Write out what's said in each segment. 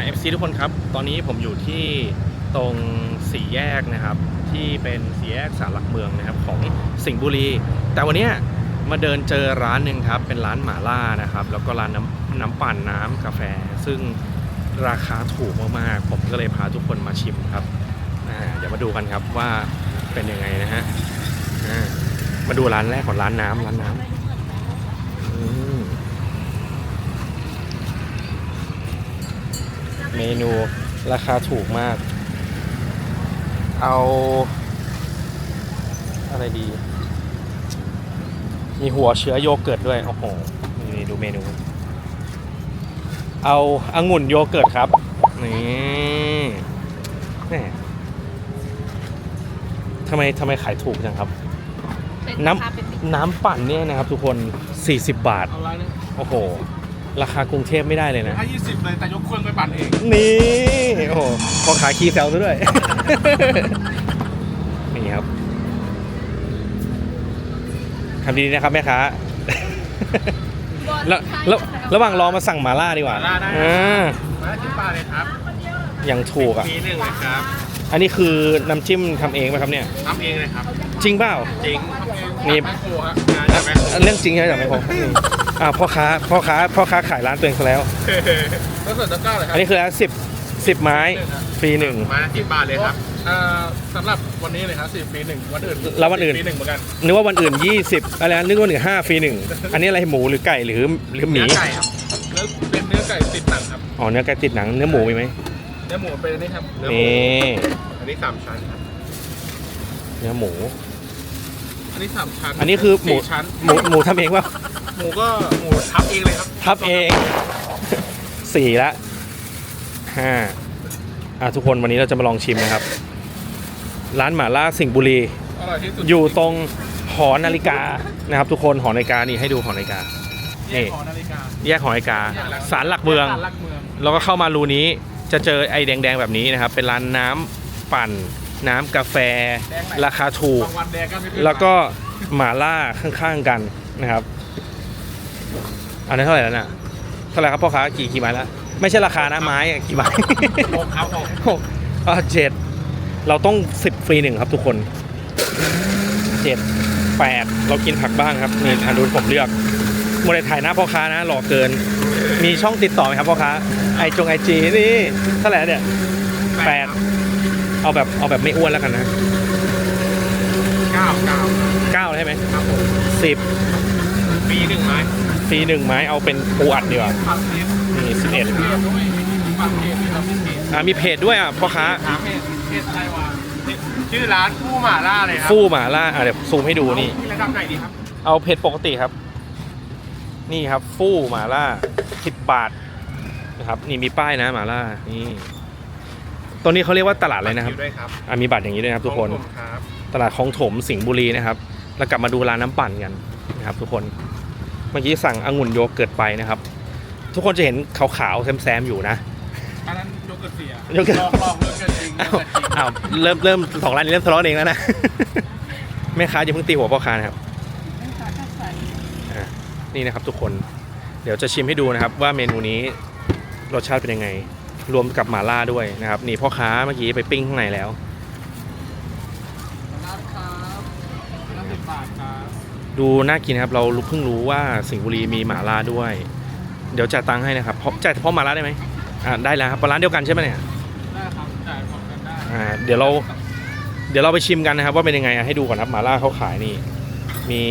เอฟซีทุกคนครับ ตอนนี้ผมอยู่ที่ตรงสี่แยกนะครับ ที่เป็นสี่แยกสารหลักเมืองนะครับของสิงห์บุรี แต่วันนี้มาเดินเจอร้านหนึ่งครับ เป็นร้านหม่าล่านะครับ แล้วก็ร้านน้ำน้ำปั่นน้ำกาแฟ ซึ่งราคาถูกมากๆ ผมก็เลยพาทุกคนมาชิมครับเดี๋ยวมาดูกันครับว่าเป็นยังไงนะฮะมาดูร้านแรกของร้านน้ำร้านน้ำอืม เมนูราคาถูกมาก เอา อะไรดี มีหัวเชื้อโยเกิร์ตด้วย โอ้โห นี่ดูเมนู เอาองุ่นโยเกิร์ตครับ นี่แม่ทำไมทำไมขายถูกจังครับเป็นน้ราคาเป็นำน้ำปั่นเนี่ยนะครับทุกคน 40 บาทเอาไรนึงโอ้โห ราคากรุงเทพไม่ได้เลยนะให้ยี่สิบเลยแต่ยกเครื่องไปปั่นเอง นี่โอ้โหพอขายคีย์แซลซะด้วย นี่ครับทำดีๆนะครับแม่ค้า แล้วแล้วระหว่างรอมาสั่งหมาล่าดีกว่าหม่าล่าได้ อ่ามาที่ปลาเลยครับอย่างถูกอะ มีหนึ่งเลยครับอันนี้คือน้ำจิ้มทำเองไหมครับเนี่ย ทำเองเลยครับ จริงเปล่า จริงทำเองนี่ แมคโครฮะงานจากแมคโครเรื่องจริงใช่ไหมจากไม่พอนี่อ่าพ่อค้าพ่อค้าพ่อค้าขายร้านตัวเองซะแล้ว แล้วส่วนตะกร้าเลยครัอันนี้คือสิบสิบไม้ฟรีหนึ่ง มาสิบบาทเลยครับอ่าสำหรับวันนี้เลยครับสิบปีหนึ่งวันอื่นแล้ววันอื่นปีหนึ่งเหมือนกันนึกว่าวันอื่น 20 อะไรนะนึกว่าหนึ่งห้าฟรีหนึ่งอันนี้อะไรหมูหรือไก่หรือหรือหมีเนื้อไก่ครับเนื้อเป็นเนื้อไก่ติดหนังครับอ๋อเนื้อไก่ติดหนังเนื้อหมูมีไหมเนื้อหมูเป็นอันนี้ครับเนื้อหมูนี่อันนี้สามชั้นครับเนื้อหมูอั นนี้สามชั้นอันนี้คือหมูสี่ชั้น หมูหมูทำเองว่าหมูก็หมูทับเองเลยครับทับเอง สี่ละห้าอะทุกคนวันนี้เราจะมาลองชิมนะครับ ร้านหม่าล่าสิงห์บุรี อร่อยที่สุดอยู่ตรงหอนาฬิกานะครับ ทุกคนหอนาฬิกานี่ให้ดูหอนาฬิกาแยนี่กหอนาฬิกาแยกหอนาฬิกาสารหลักเมืองศาลหลักเมืองแล้วก็เข้ามารูนี้จะเจอไอ้แดงๆแบบนี้นะครับ เป็นร้านน้ำปั่น น้ำกาแฟ ราคาถูกบางวันแดงก็ไม่ขึ้นแล้วก็หม่าล่าข้างๆกันนะครับ อันนี้นเท่าไหร่แล้วน่ะ เท่าไหร่ครับพ่อค้ากี่กี่ไม้แล้วไม่ใช่ราคานะไม้อะกี่ไม้หกครับหกหกอ่าเจ็ดเราต้องสิบฟรีหนึ่งครับทุกคนเจ็ดแปดเรากินผักบ้างครับนี่อันดูผมเลือกโมเดลถ่ายหน้าพ่อค้านะหล่อเกิน มีช่องติดต่อไหมครับพ่อค้าไอจงไอจีนี่เท่าไหร่เนี่ยแปด เอาแบบเอาแบบไม่อ้วนแล้วกันนะเก้าเก้าเก้าใช่ไหมครับผมสิบปีหนึ่งไม้ฟรีหนึ่งไม้เอาเป็นปูอัดดีกว่าผักเทศนี่สิบเอ็ดเทศด้วยผักเทศครับเพจอ่ามีเพจด้วยอะพ่อค้าถามเพจเพจอะไรวะชื่อร้านผู้หม่าล่าเลยครัฟู่หมาล่าอะเดี๋ยวซูมให้ดูนี่ ระดับไหนดีครับเอาเพจปกติครับ นี่ครับ ฟู่หมาล่าสิบบาทนะครับ นี่มีป้ายนะหมาล่านี่ ตัวนี้เขาเรียกว่าตลาดอะไรนะครับอยู่ด้วยครับอะมีบัตรอย่างนี้ด้วยนะครับทุกคนของผมครับ ตลาดคลองถมสิงห์บุรีนะครับ แล้วกลับมาดูร้านน้ำปั่นกันนะครับ ทุกคน เมื่อกี้สั่งองุ่นโยเกิร์ตไปนะครับ ทุกคนจะเห็นขาวๆแซมๆอยู่นะ อันนั้นโยเกิร์ตเสียโยเกิร์ต ลองลองโยเกิร์ตจริงโยอ้าวเกิร์ตจริงอ้าวเริ่มเริ่มสองร้านนี้เริ่มทะเลาะเองแล้วนะ แม่ค้าอย่าเพิ่งตีหัวพ่อค้านะครับอะนี่นะครับทุกคน เดี๋ยวจะชิมให้ดูนะครับ ว่าเมนูนี้รสชาติเป็นยังไง รวมกับหม่าล่าด้วยนะครับ นี่พ่อค้าเมื่อกี้ไปปิ้งข้างในแล้วร้านครับร้านสิบบาทครับดูน่ากินนะครับ เราเพิ่งรู้ว่าสิงห์บุรีมีหม่าล่าด้วย เดี๋ยวจ่ายตังค์ให้นะครับเพราะจ่ายเฉพาะหม่าล่าได้ไหมอ่าได้แล้วครับร้านเดียวกันใช่ไหมเนี่ยได้ครับจ่ายพร้อมกันได้อ่าเดี๋ยวเรา เดี๋ยวเราไปชิมกันนะครับ ว่าเป็นยังไงอะให้ดูก่อนครับหม่าล่าเขาขายนี่ มี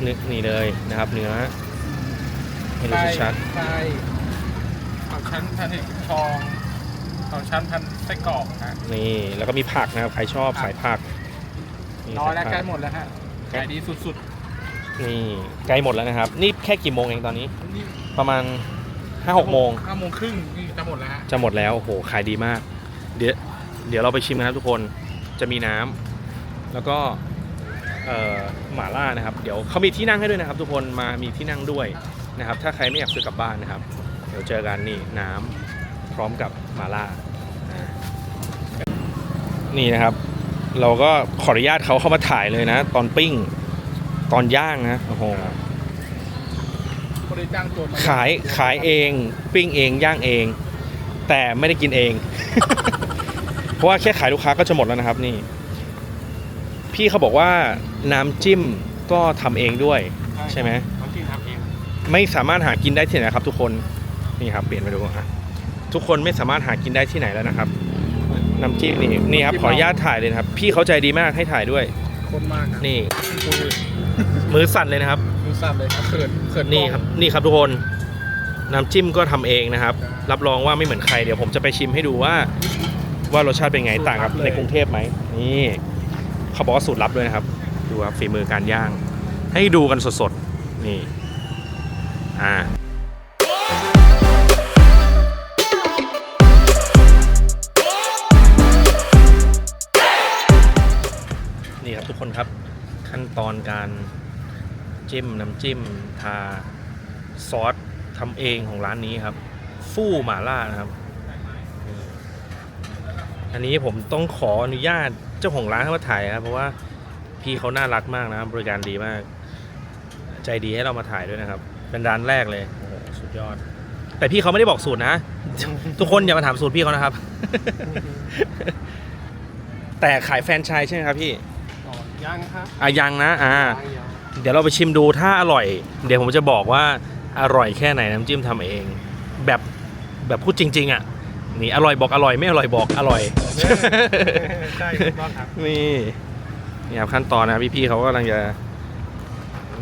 เนื้อนี่เลยนะครับ เนื้อให้ดูชัดใช่สอง ชั้นพันเห็ดทองสองชั้นพันไส้กรอกฮะๆนี่แล้วก็มีผักนะครับใครชอบสายผักนี่น้อยแล้วสาใกล้ผัหมดแล้วฮะขายดีสุดนี่ใกล้หมดแล้วนะครับ นี่แค่กี่โมงเองตอนนี้ๆนี่ประมาณห้าหกโมงห้าโมงครึ่งนี่จะหมดแล้วฮะจะหมดแล้วโอ้โหขายดีมาก เดี๋ยวเดี๋ยวเราไปชิมกันนะครับทุกคนจะมีน้ำแล้วก็เอ่อหม่าล่านะครับ เดี๋ยวเขามีที่นั่งให้ด้วยนะครับ ทุกคนมามีที่นั่งด้วยนะครับ ถ้าใครไม่อยากซื้อกลับบ้านนะครับเดี๋ยวเจอกันนี่น้ำพร้อมกับหม่าล่าอ่านี่นะครับ เราก็ขออนุญาตเขาเข้ามาถ่ายเลยนะ ตอนปิ้ง ตอนย่างนะโอ้โหบริจ้างตัวมาขายขายเองปิ้งเองย่างเอง แต่ไม่ได้กินเอง เพราะว่าแค่ขายลูกค้าก็จะหมดแล้วนะครับ นี่ พี่เขาบอกว่าน้ำจิ้มก็ทำเองด้วย ใช่ไหมน้ำจิ้มทำเองไม่สามารถหากินได้ที่ไหนครับทุกคน นี่ครับเปลี่ยนไปดูอะทุกคนไม่สามารถหากินได้ที่ไหนแล้วนะครับน้ำจิ้มนี่นี่ครับขออนุญาตถ่ายเลยนะครับ พี่เขาใจดีมากให้ถ่ายด้วยคนมากครับนี่คุยมือสั่นเลยนะครับดูสับเลยครับเขินเขินนี่ครับนี่ครับทุกคนน้ำจิ้มก็ทำเองนะครับครับ รับรองว่าไม่เหมือนใครเดี๋ยวผมจะไปชิมให้ดูว่า ว่ารสชาติเป็นไงต่างกับในกรุงเทพไหมนี่เขาบอกว่าสูตรลับด้วยนะครับ ดูครับฝีมือการย่าง ให้ดูกันสดๆนี่ อ่า ครับ ขั้นตอนการจิ้มน้ำจิ้มทาซอสทำเองของร้านนี้ครับ ฟู่หม่าล่านะครับ อันนี้ผมต้องขออนุญาตเจ้าของร้านเข้มาถ่ายครับ เพราะว่าพี่เขาน่ารักมากนะครับบริการดีมาก ใจดีให้เรามาถ่ายด้วยนะครับ เป็นร้านแรกเลยโอ้โหสุดยอด แต่พี่เขาไม่ได้บอกสูตรนะ ทุกคนอย่ามาถามสูตรพี่เขานะครับ แต่ขายแฟรนไชส์ใช่ไหมครับพี่ ย่างครับอะยังนะอ่าย่างเดี๋ยวเราไปชิมดูถ้าอร่อย เดี๋ยวผมจะบอกว่าอร่อยแค่ไหนน้ำจิ้มทำเอง แบบแบบพูดจริง ๆ อะ นี่อร่อยบอกอร่อยไม่อร่อยบอกอร่อย ใช่ถูกต้องครับนี่นี่ครับขั้นตอนนะครับพี่ๆเขากำลังจะ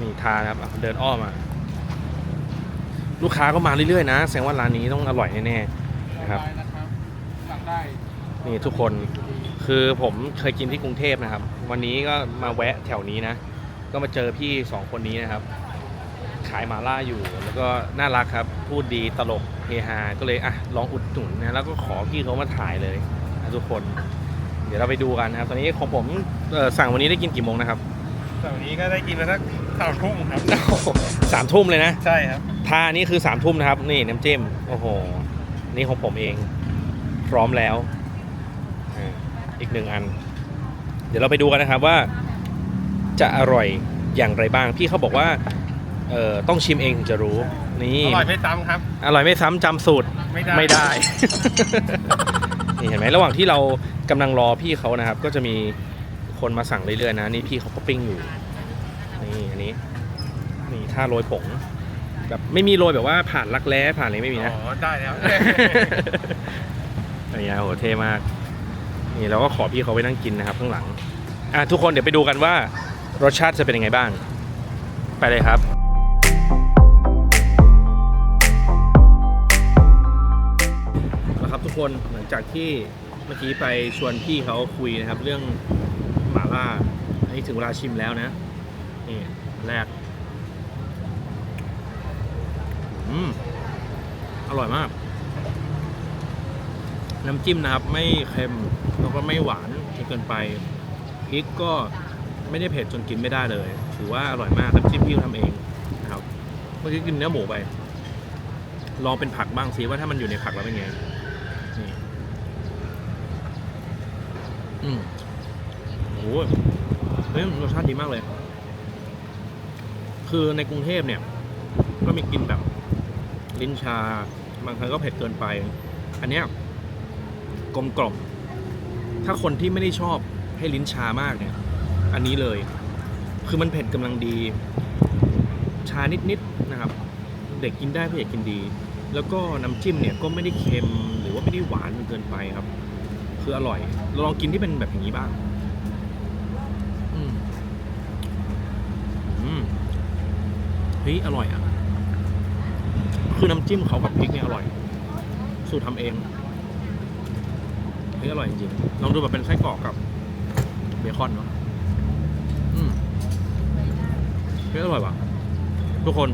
มีทานครับอะเดินอ้อมมา ลูกค้าก็มาเรื่อยๆนะ แสดงว่าร้านนี้ต้องอร่อยแน่ๆนะครับได้นะครับสั่งได้ นี่ทุกคนคือผมเคยกินที่กรุงเทพนะครับ วันนี้ก็มาแวะแถวนี้นะ ก็มาเจอพี่สองคนนี้นะครับ ขายหมาล่าอยู่แล้วก็น่ารักครับ พูดดีตลกเฮฮาก็เลยอะลองอุดหนุนนะแล้วก็ขอพี่เขามาถ่ายเลยนะทุกคน เดี๋ยวเราไปดูกันนะครับ ตอนนี้ของผมเอ่อสั่งวันนี้ได้กินกี่โมงนะครับแต่วันนี้ก็ได้กินมาสักสามทุ่มครับสามทุ่มเลยนะใช่ครับทานี่คือสามทุ่มนะครับ นี่น้ำจิ้มโอ้โหนี่ของผมเอง พร้อมแล้วอ่า อีกหนึ่งอัน เดี๋ยวเราไปดูกันนะครับว่าจะอร่อยอย่างไรบ้าง พี่เขาบอกว่าเอ่อต้องชิมเองถึงจะรู้นี่อร่อยไม่ซ้ำครับ อร่อยไม่ซ้ำจำสูตร ไม่ได้ ไม่ได้ นี่เห็นไหมระหว่างที่เรากำลังรอพี่เขานะครับ ก็จะมีคนมาสั่งเรื่อยๆนะ นี่พี่เขาก็ปิ้งอยู่ นี่อันนี้ นี่ท่าโรยผงแบบไม่มีโรยแบบว่าผ่านรักแร้ผ่านอะไรไม่มีนะ อ๋อได้แล้ว อันนี้โอ้โหเท่มาก นี่เราก็ขอพี่เขาไว้นั่งกินนะครับข้างหลังอะทุกคนเดี๋ยวไปดูกันว่ารสชาติจะเป็นยังไงบ้าง ไปเลยครับแล้วครับทุกคนหลังจากที่เมื่อกี้ไปชวนพี่เขาคุยนะครับ เรื่องหมาล่าอันนี้ถึงเวลาชิมแล้วนะนี่แรกอืมอร่อยมาก น้ำจิ้มนะครับไม่เค็มแล้วก็ไม่หวานจนเกินไปพริกก็ไม่ได้เผ็ดจนกินไม่ได้เลย ถือว่าอร่อยมากน้ำจิ้มพี่ทำเองนะครับเมื่อกี้กินเนื้อหมูไป ลองเป็นผักบ้างสิว่าถ้ามันอยู่ในผักแล้วเป็นไงนี่อืมโอ้ยเฮ้ยรสชาติดีมากเลย คือในกรุงเทพเนี่ย ก็มีกินแบบ ลิ้นชา บางครั้งก็เผ็ดเกินไป อันเนี้ย กลมกล่อมถ้าคนที่ไม่ได้ชอบให้ลิ้นชามากเนี่ย อันนี้เลย คือมันเผ็ดกำลังดี ชานิดๆนะครับ เด็กกินได้ผู้ใหญ่กินดี แล้วก็น้ำจิ้มเนี่ยก็ไม่ได้เค็มหรือว่าไม่ได้หวานจนเกินไปครับ คืออร่อย เราลองกินที่เป็นแบบอย่างนี้บ้างอืมอืมเฮ้ยอร่อยอะ คือน้ำจิ้มเขากับพริกเนี่ยอร่อย สูตรทำเอง ฮ้ยอร่อยจริงๆลองดูแบบเป็นไส้กรอกกับเบคอนเนาะอืมเฮ้ยอร่อยว่ะ ทุกคน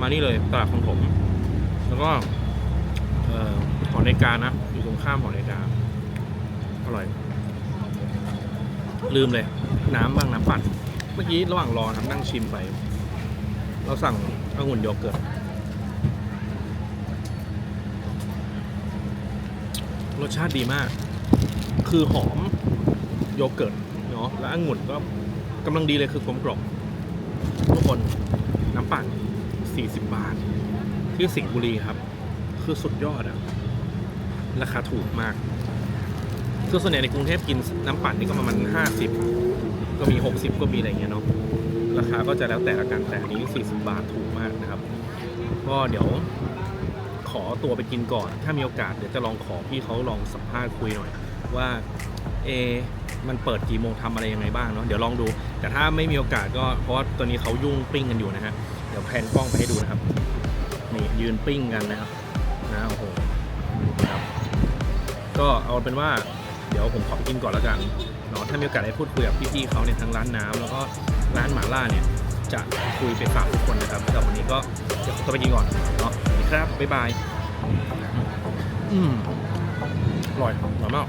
มานี่เลยตลาดของผม แล้วก็เอ่อหอนาฬิกานะ อยู่ตรงข้ามหอนาฬิกาอร่อย ลืมเลย น้ำบ้างน้ำปั่นเมื่อกี้ระหว่างรอครับนั่งชิมไป เราสั่งองุ่นโยเกิร์ต รสชาติดีมาก คือหอมโยเกิร์ตเนาะแล้วองุ่นก็กำลังดีเลยคือกลมกล่อมทุกคนน้ำปั่น 40 บาท ที่สิงห์บุรีครับ คือสุดยอดอะราคาถูกมากคือส่วนใหญ่ในกรุงเทพกินน้ำปั่นนี่ก็ประมาณ50 ก็มี 60 ก็มีอะไรเงี้ยเนาะราคาก็จะแล้วแต่ละกันแต่นี้ 40 บาทถูกมากนะครับ ก็เดี๋ยว อตัวไปกินก่อน ถ้ามีโอกาสเดี๋ยวจะลองขอพี่เขาลองสัมภาษณ์คุยหน่อย ว่าเอมันเปิดกี่โมงทำอะไรยังไงบ้างเนาะเดี๋ยวลองดู แต่ถ้าไม่มีโอกาสก็เพราะว่าตอนนี้เขายุ่งปิ้งกันอยู่นะฮะเดี๋ยวแพนกล้องไปให้ดูนะครับนี่ยืนปิ้งกันนะครับนะโอ้โหครับก็เอาเป็นว่าเดี๋ยวผมขอไปกินก่อนแล้วกันเนาะถ้ามีโอกาสได้พูดคุยกับพี่ๆเขาเนี่ยทั้งร้านน้ำแล้วก็ร้านหมาล่าเนี่ย จะคุยไปฝากทุกคนนะครับแต่วันนี้ก็เดี๋ยวขอตัวไปกินก่อนเนาะสวัสดีครับบ๊ายบายอืมอร่อยอร่อยมาก